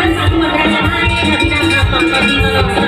Thank you.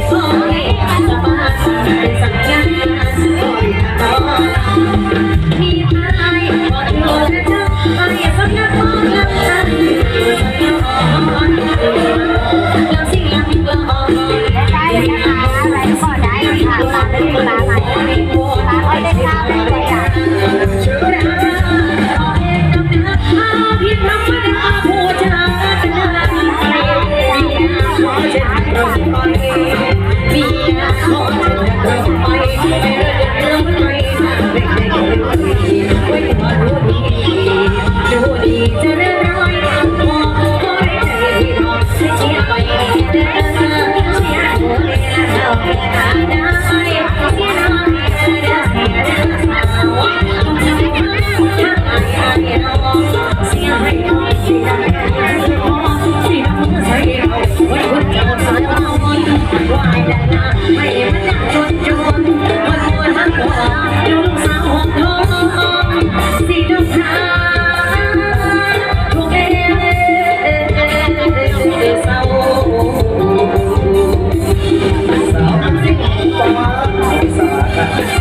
I'll be Thank you.